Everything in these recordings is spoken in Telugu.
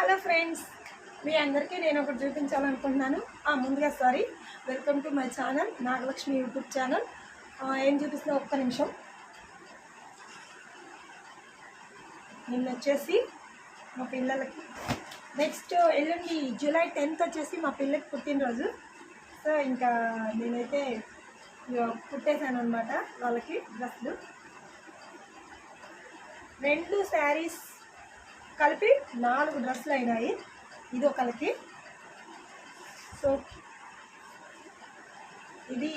హలో ఫ్రెండ్స్ మీ అందరికీ నేను ఒకటి చూపించాలనుకుంటున్నాను. ఆ, ముందుగా sorry. Welcome to my channel Nagalakshmi YouTube channel ఏం చూపిస్తున్నా ఒక్క నిమిషం. నిన్న వచ్చేసి మా పిల్లలకి నెక్స్ట్ ఎల్లుండి జూలై టెన్త్ వచ్చేసి మా పిల్లకి పుట్టినరోజు. సో ఇంకా నేనైతే ఇగో కుట్టేశాను అనమాట వాళ్ళకి డ్రెస్లు రెండు శారీస్ కలిపి నాలుగు డ్రెస్సులు అయినాయి. ఇది ఒకరికి సో ఇది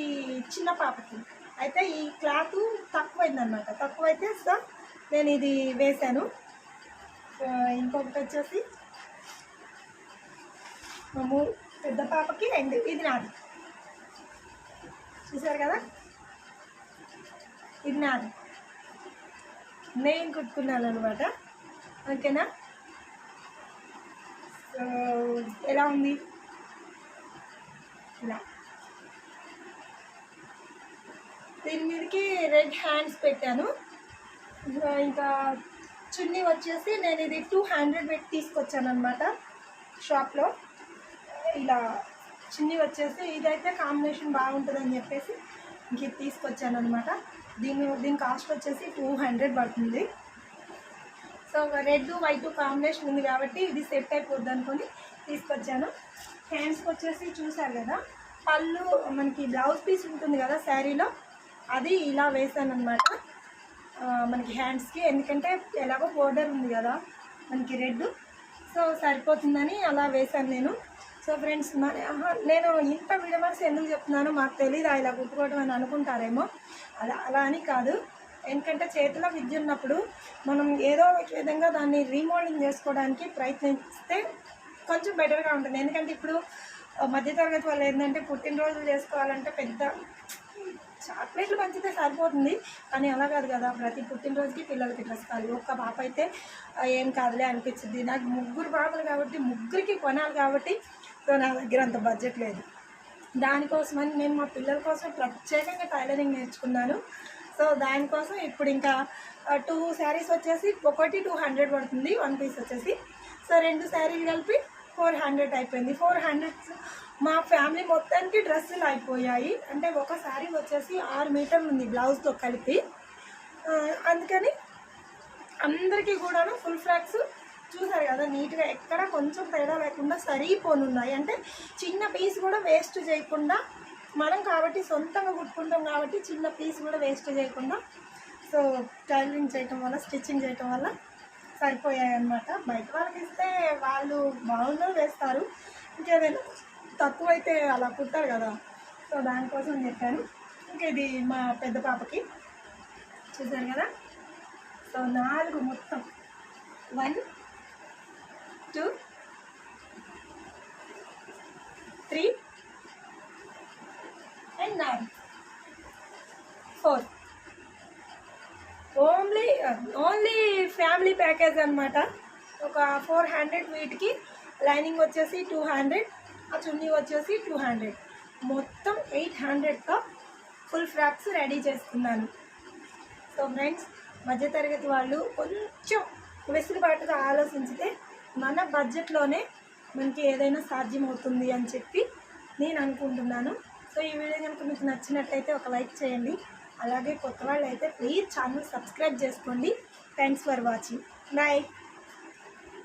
చిన్న పాపకి. అయితే ఈ క్లాత్ తక్కువైందనమాట తక్కువైతే సో నేను ఇది వేశాను. ఇంకొకటి వచ్చేసి మా పెద్ద పాపకి అండ్ ఇది నాది. చూసారు కదా? ఇది నాది. నేను కుట్టుకున్నాను అనమాట ఓకేనా? ఎలా ఉంది? ఇలా. దీని మీదకి రెడ్ హ్యాండ్స్ పెట్టాను. ఇంకా చున్నీ వచ్చేసి నేను ఇది టూ హండ్రెడ్ పెట్టి తీసుకొచ్చాను అనమాట షాప్లో. ఇలా చున్నీ వచ్చేసి ఇదైతే కాంబినేషన్ బాగుంటుందని చెప్పేసి ఇంక తీసుకొచ్చాను అనమాట దీని దీని కాస్ట్ వచ్చేసి టూ హండ్రెడ్ పడుతుంది. సో రెడ్ వైట్ కాంబినేషన్ ఉంది కాబట్టి ఇది సెట్ అయిపోద్ది అనుకొని తీసుకొచ్చాను. హ్యాండ్స్కి వచ్చేసి చూసారు కదా పళ్ళు మనకి బ్లౌజ్ పీస్ ఉంటుంది కదా శారీలో అది ఇలా వేసాను అనమాట మనకి హ్యాండ్స్కి ఎందుకంటే ఎలాగో బోర్డర్ ఉంది కదా మనకి రెడ్. సో సరిపోతుందని అలా వేశాను నేను. సో ఫ్రెండ్స్ మన నేను ఇంత విడమర్స్ ఎందుకు చెప్తున్నానో మాకు తెలియదు ఇలా కుట్టుకోవడం అని అనుకుంటారేమో? అలా అలా అని కాదు. ఎందుకంటే చేతిలో విద్య ఉన్నప్పుడు మనం ఏదో ఒక విధంగా దాన్ని రీమోడలింగ్ చేసుకోవడానికి ప్రయత్నిస్తే కొంచెం బెటర్గా ఉంటుంది. ఎందుకంటే ఇప్పుడు మధ్యతరగతి వాళ్ళు ఏంటంటే పుట్టినరోజులు చేసుకోవాలంటే పెద్ద చాక్లెట్లు పంచితే సరిపోతుంది. కానీ అలా కాదు కదా ప్రతి పుట్టినరోజుకి పిల్లలకి డ్రెస్ కావాలి. ఒక్క పాప అయితే ఏం కాదులే అనిపించింది నాకు ముగ్గురు పాపలు కాబట్టి ముగ్గురికి కొనాలి కాబట్టి సో నా దగ్గర అంత బడ్జెట్ లేదు. దానికోసమని నేను మా పిల్లల కోసం ప్రత్యేకంగా టైలరింగ్ నేర్చుకున్నాను. సో దానికోసం ఇప్పుడు ఇంకా టూ శారీస్ వచ్చేసి ఒకటి టూ హండ్రెడ్ పడుతుంది వన్ పీస్ వచ్చేసి. సో రెండు శారీలు కలిపి ఫోర్ హండ్రెడ్ అయిపోయింది. ఫోర్ హండ్రెడ్ మా ఫ్యామిలీ మొత్తానికి డ్రెస్సులు అయిపోయాయి. అంటే ఒక శారీ వచ్చేసి ఆరు మీటర్లు ఉంది బ్లౌజ్తో కలిపి. అందుకని అందరికీ కూడాను ఫుల్ ఫ్రాక్స్ చూసారు కదా నీట్గా ఎక్కడ కొంచెం తేడా లేకుండా సరిపోనున్నాయి. అంటే చిన్న పీస్ కూడా వేస్ట్ చేయకుండా మనం కాబట్టి సొంతంగా కుట్టుకుంటాం కాబట్టి చిన్న పీస్ కూడా వేస్ట్ చేయకుండా సో టైలరింగ్ చేయటం వల్ల స్టిచ్చింగ్ చేయటం వల్ల సరిపోయాయి అన్నమాట బయట వాళ్ళకి ఇస్తే వాళ్ళు బాగున్నా వేస్తారు. ఇంకేదైనా తక్కువైతే అలా కుట్టారు కదా. సో దానికోసం చెప్పాను. ఇంకా ఇది మా పెద్ద పాపకి. చూసారు కదా? సో నాలుగు మొత్తం. One two three and nine four. Only only family package అనమాట ఒక ఫోర్ హండ్రెడ్ వీటికి లైనింగ్ వచ్చేసి టూ హండ్రెడ్ ఆ చున్నీ వచ్చేసి టూ హండ్రెడ్. మొత్తం ఎయిట్ హండ్రెడ్తో ఫుల్ ఫ్రాక్స్ రెడీ చేసుకున్నాను సో ఫ్రెండ్స్ మధ్యతరగతి వాళ్ళు కొంచెం వెసులుబాటుగా ఆలోచించితే మన బడ్జెట్లోనే మనకి ఏదైనా సాధ్యమవుతుంది అని చెప్పి నేను అనుకుంటున్నాను. సో ఈ వీడియో కనుక మీకు నచ్చినట్లయితే ఒక లైక్ చేయండి. అలాగే కొత్త వాళ్ళు అయితే ప్లీజ్ ఛానల్ సబ్స్క్రైబ్ చేసుకోండి. Thanks for watching bye